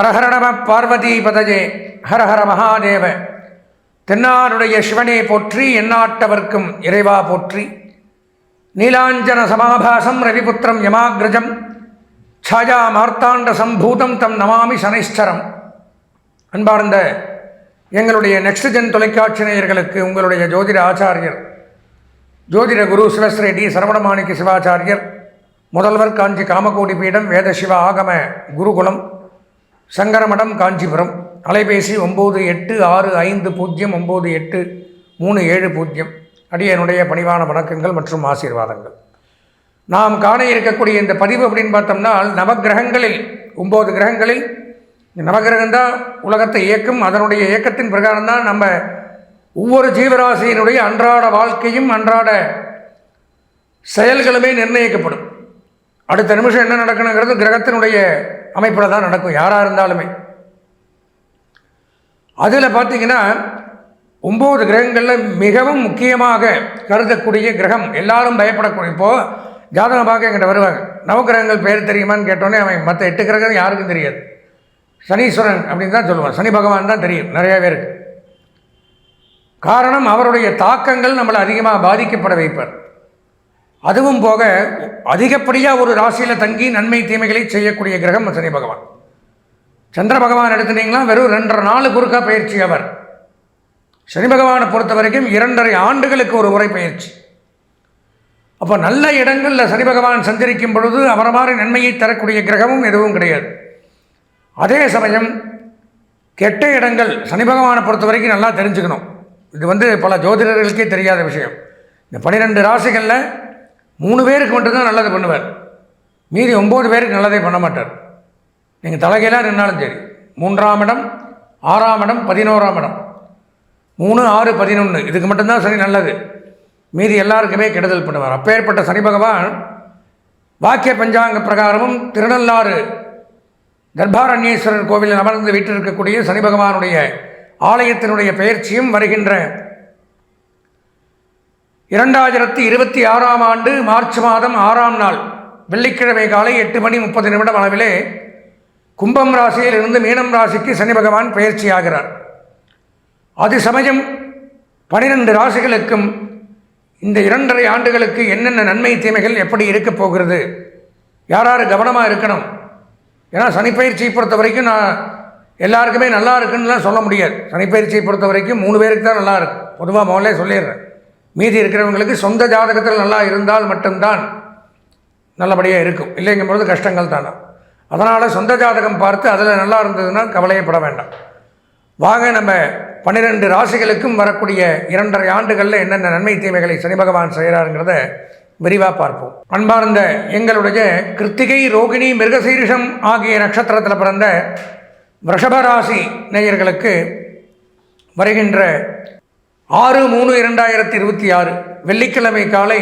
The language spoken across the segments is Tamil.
ஹரஹர நம பார்வதி பதஜே ஹரஹர மகாதேவ. தென்னாருடைய சிவனே போற்றி எந்நாட்டவர்க்கும் இறைவா போற்றி. நீலாஞ்சன சமாபாசம் ரவிபுத்திரம் யமாகிரஜம். சாயா மார்த்தாண்ட சம்பூதம் தம் நமாமி சனைஸ்வரம். அன்பார்ந்த எங்களுடைய நெக்ஸ்ட் ஜென் தொலைக்காட்சி நேயர்களுக்கு உங்களுடைய ஜோதிட ஆச்சாரியர் ஜோதிட குரு சிவஸ்ரீ டி சரவணமாணிக்க சிவாச்சாரியர் முதல்வர் காஞ்சி காமகோடி பீடம் வேத சிவ ஆகம குருகுலம் சங்கரமடம் காஞ்சிபுரம். அலைபேசி ஒம்பது எட்டு ஆறு ஐந்து பூஜ்ஜியம் ஒம்பது எட்டு மூணு ஏழு பூஜ்ஜியம். அடியனுடைய பணிவான வணக்கங்கள் மற்றும் ஆசீர்வாதங்கள். நாம் காண இருக்கக்கூடிய இந்த பதிவு அப்படின்னு பார்த்தோம்னா நவகிரகங்களில் ஒம்பது கிரகங்களில் இந்த நவகிரகம் தான் உலகத்தை இயக்கும். அதனுடைய இயக்கத்தின் பிரகாரம் தான் நம்ம ஒவ்வொரு ஜீவராசியினுடைய அன்றாட வாழ்க்கையும் அன்றாட செயல்களுமே நிர்ணயிக்கப்படும். அடுத்த நிமிஷம் என்ன நடக்கணுங்கிறது கிரகத்தினுடைய அமைப்பில் தான் நடக்கும். யாராக இருந்தாலுமே. அதில் பார்த்தீங்கன்னா ஒம்பது கிரகங்களில் மிகவும் முக்கியமாக கருதக்கூடிய கிரகம் எல்லாரும் பயப்படக்கூடிய இப்போது ஜாதகம் பார்க்க எங்கிட்ட வருவாங்க. நவகிரகங்கள் பேர் தெரியுமான்னு கேட்டோன்னே அவன் மற்ற எட்டு கிரகம் யாருக்கும் தெரியாது. சனீஸ்வரன் அப்படின்னு தான் சொல்லுவான். சனி பகவான் தான் தெரியும் நிறைய பேருக்கு. காரணம் அவருடைய தாக்கங்கள் நம்மளை அதிகமாக பாதிக்கப்பட வைப்பார். அதுவும் போக அதிகப்படியாக ஒரு ராசியில் தங்கி நன்மை தீமைகளை செய்யக்கூடிய கிரகம் சனி பகவான். சந்திர பகவான் எடுத்துட்டீங்கன்னா வெறும் ரெண்டரை நாலு குறுக்கா பயிற்சி அவர். சனி பகவானை பொறுத்த வரைக்கும் இரண்டரை ஆண்டுகளுக்கு ஒரு உரை பயிற்சி. அப்போ நல்ல இடங்களில் சனி பகவான் சஞ்சரிக்கும் பொழுது அவரை மாதிரி நன்மையை தரக்கூடிய கிரகமும் எதுவும் கிடையாது. அதே சமயம் கெட்ட இடங்கள் சனி பகவானை பொறுத்த வரைக்கும் நல்லா தெரிஞ்சுக்கணும். இது வந்து பல ஜோதிடர்களுக்கே தெரியாத விஷயம். இந்த பன்னிரெண்டு ராசிகளில் மூணு பேருக்கு மட்டும்தான் நல்லது பண்ணுவார். மீதி ஒம்பது பேருக்கு நல்லதே பண்ண மாட்டார். நீங்கள் தலைகையெல்லாம் நின்னாலும் சரி. மூன்றாம் இடம் ஆறாம் இடம் பதினோராம் இடம். மூணு ஆறு பதினொன்று இதுக்கு மட்டும்தான் சனி நல்லது. மீதி எல்லாருக்குமே கெடுதல் பண்ணுவார். அப்பேற்பட்ட சனி பகவான் வாக்கிய பஞ்சாங்க பிரகாரமும் திருநள்ளாறு தர்பாரண்யேஸ்வரர் கோவிலில் அமர்ந்து வீட்டிருக்கக்கூடிய சனி பகவானுடைய ஆலயத்தினுடைய பெயர்ச்சியும் வருகின்ற இரண்டாயிரத்தி இருபத்தி ஆறாம் ஆண்டு மார்ச் மாதம் ஆறாம் நாள் வெள்ளிக்கிழமை காலை எட்டு மணி முப்பது நிமிடம் அளவிலே கும்பம் ராசியில் இருந்து மீனம் ராசிக்கு சனி பகவான் பயிற்சியாகிறார். அது சமயம் பனிரெண்டு ராசிகளுக்கும் இந்த இரண்டரை ஆண்டுகளுக்கு என்னென்ன நன்மை தீமைகள் எப்படி இருக்கப் போகிறது யார் யார் கவனமாக இருக்கணும்? ஏன்னா சனிப்பயிற்சியை பொறுத்த வரைக்கும் நான் எல்லாருக்குமே நல்லா இருக்குன்னுலாம் சொல்ல முடியாது. சனிப்பயிற்சியை பொறுத்த வரைக்கும் மூணு பேருக்கு தான் நல்லா இருக்கும் பொதுவாக முதல்ல சொல்லிடுறேன். மீதி இருக்கிறவங்களுக்கு சொந்த ஜாதகத்தில் நல்லா இருந்தால் மட்டும்தான் நல்லபடியாக இருக்கும். இல்லைங்கும்போது கஷ்டங்கள் தானே. அதனால் சொந்த ஜாதகம் பார்த்து அதில் நல்லா இருந்ததுன்னா கவலையப்பட வேண்டாம். வாங்க நம்ம பன்னிரெண்டு ராசிகளுக்கும் வரக்கூடிய இரண்டரை ஆண்டுகளில் என்னென்ன நன்மை தீமைகளை சனி பகவான் செய்கிறாருங்கிறத விரிவாக பார்ப்போம். அன்பார்ந்த எங்களுடைய கிருத்திகை ரோகிணி மிருகசீரிஷம் ஆகிய நட்சத்திரத்தில் பிறந்த ரிஷபராசி நேயர்களுக்கு வருகின்ற ஆறு மூணு இரண்டாயிரத்தி இருபத்தி ஆறு வெள்ளிக்கிழமை காலை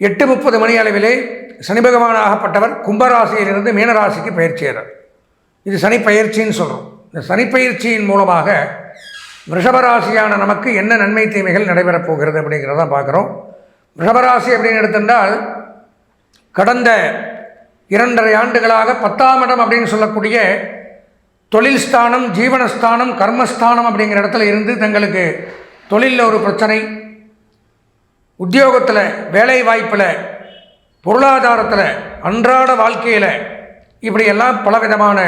எட்டு முப்பது மணி அளவிலே சனி பகவானாகப்பட்டவர் கும்பராசியிலிருந்து மீனராசிக்கு பயிற்சியார் இது சனி பயிற்சின்னு சொல்கிறோம் இந்த சனி பயிற்சியின் மூலமாக ரிஷபராசியான நமக்கு என்ன நன்மை தீமைகள் நடைபெறப் போகிறது அப்படிங்கிறத பார்க்குறோம். ரிஷபராசி அப்படின்னு எடுத்திருந்தால் கடந்த இரண்டரை ஆண்டுகளாக பத்தாம் இடம் அப்படின்னு சொல்லக்கூடிய தொழில் ஸ்தானம் ஜீவனஸ்தானம் கர்மஸ்தானம் அப்படிங்கிற இடத்துல இருந்து தங்களுக்கு தொழிலில் ஒரு பிரச்சனை உத்தியோகத்தில் வேலை வாய்ப்பில் பொருளாதாரத்தில் அன்றாட வாழ்க்கையில் இப்படியெல்லாம் பலவிதமான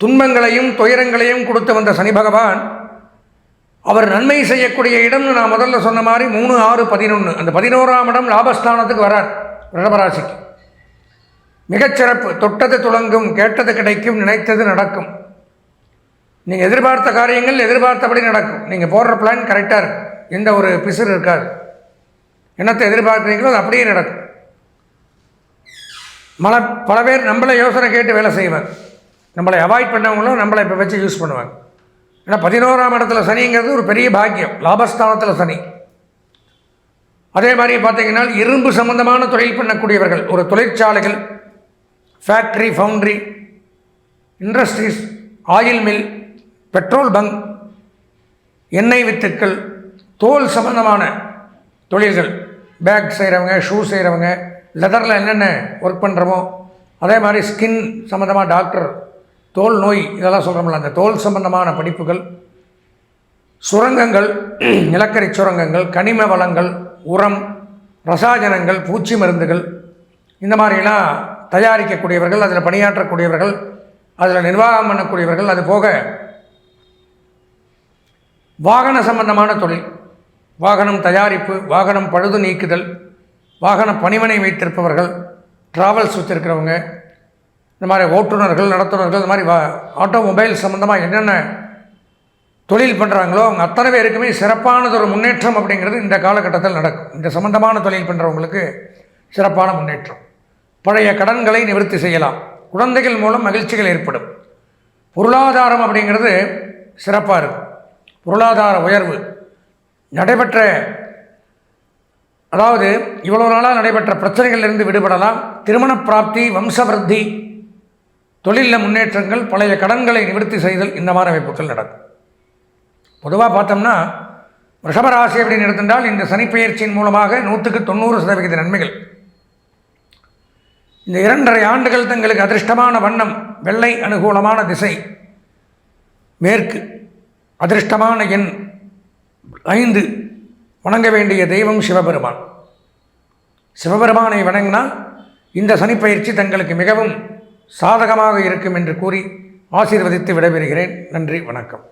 துன்பங்களையும் துயரங்களையும் கொடுத்து வந்த சனி பகவான் அவர் நன்மை செய்யக்கூடிய இடம்னு நான் முதல்ல சொன்ன மாதிரி மூணு ஆறு பதினொன்று அந்த பதினோராம் இடம் லாபஸ்தானத்துக்கு வரார் ரிடபராசிக்கு மிகச்சிறப்பு தொட்டது துளங்கும் கேட்டது கிடைக்கும் நினைத்தது நடக்கும். நீங்கள் எதிர்பார்த்த காரியங்கள் எதிர்பார்த்தபடி நடக்கும். நீங்கள் போடுற பிளான் கரெக்டாக இருக்கும். எந்த ஒரு பிசுறு இருக்காது. என்னத்தை எதிர்பார்க்குறீங்களோ அது அப்படியே நடக்கும். மல பல பேர் நம்மளை யோசனை கேட்டு வேலை செய்வாங்க. நம்மளை அவாய்ட் பண்ணவங்களும் நம்மளை இப்போ வச்சு யூஸ் பண்ணுவாங்க. ஏன்னா பதினோராம் இடத்துல சனிங்கிறது ஒரு பெரிய பாக்கியம். லாபஸ்தானத்தில் சனி. அதே மாதிரி பார்த்தீங்கன்னா இரும்பு சம்பந்தமான தொழில் பண்ணக்கூடியவர்கள் ஒரு தொழிற்சாலைகள் factory foundry industries oil mill petrol bunk எண்ணெய் வித்துக்கள் தோல் சம்பந்தமான தொழில்கள் பேக் செய்கிறவங்க ஷூ செய்கிறவங்க லெதரில் என்னென்ன ஒர்க் பண்ணுறோமோ அதே மாதிரி ஸ்கின் சம்மந்தமாக டாக்டர் தோல் நோய் இதெல்லாம் சொல்கிறோம்ல அந்த தோல் சம்பந்தமான படிப்புகள் சுரங்கங்கள் நிலக்கரி சுரங்கங்கள் கனிம வளங்கள் உரம் ரசாயனங்கள் பூச்சி மருந்துகள் இந்த மாதிரிலாம் தயாரிக்கக்கூடியவர்கள் அதில் பணியாற்றக்கூடியவர்கள் அதில் நிர்வாகம் பண்ணக்கூடியவர்கள் அது போக வாகன சம்பந்தமான தொழில் வாகனம் தயாரிப்பு வாகனம் பழுது நீக்குதல் வாகன பணிமனை வைத்திருப்பவர்கள் ட்ராவல்ஸ் வச்சுருக்கிறவங்க இந்த மாதிரி ஓட்டுநர்கள் நடத்துனர்கள் இந்த மாதிரி வா ஆட்டோமொபைல் சம்மந்தமாக என்னென்ன தொழில் பண்ணுறாங்களோ அவங்க அத்தனை பேருக்குமே சிறப்பானது ஒரு முன்னேற்றம் அப்படிங்கிறது இந்த காலகட்டத்தில் நடக்கும். இந்த சம்பந்தமான தொழில் பண்ணுறவங்களுக்கு சிறப்பான முன்னேற்றம். பழைய கடன்களை நிவர்த்தி செய்யலாம். குழந்தைகள் மூலம் மகிழ்ச்சிகள் ஏற்படும். பொருளாதாரம் அப்படிங்கிறது சிறப்பாக இருக்கும். பொருளாதார உயர்வு நடைபெற்ற அதாவது இவ்வளோ நாளாக நடைபெற்ற பிரச்சனைகளிலிருந்து விடுபடலாம். திருமண பிராப்தி வம்சவருத்தி தொழிலில் முன்னேற்றங்கள் பழைய கடன்களை நிவர்த்தி செய்தல் இந்த மாதிரி அமைப்புகள் நடக்கும். பொதுவாக பார்த்தோம்னா ரிஷபராசி அப்படின்னு எடுத்திருந்தால் இந்த சனிப்பெயர்ச்சியின் மூலமாக நூற்றுக்கு தொண்ணூறு சதவிகித நன்மைகள். இந்த இரண்டரை ஆண்டுகள் தங்களுக்கு அதிர்ஷ்டமான வண்ணம் வெள்ளை அனுகூலமான திசை மேற்கு. அதிர்ஷ்டமான எண் ஐந்து. வணங்க வேண்டிய தெய்வம் சிவபெருமான். சிவபெருமானை வணங்கினால் இந்த சனிப்பயிற்சி தங்களுக்கு மிகவும் சாதகமாக இருக்கும் என்று கூறி ஆசீர்வதித்து விடைபெறுகிறேன். நன்றி வணக்கம்.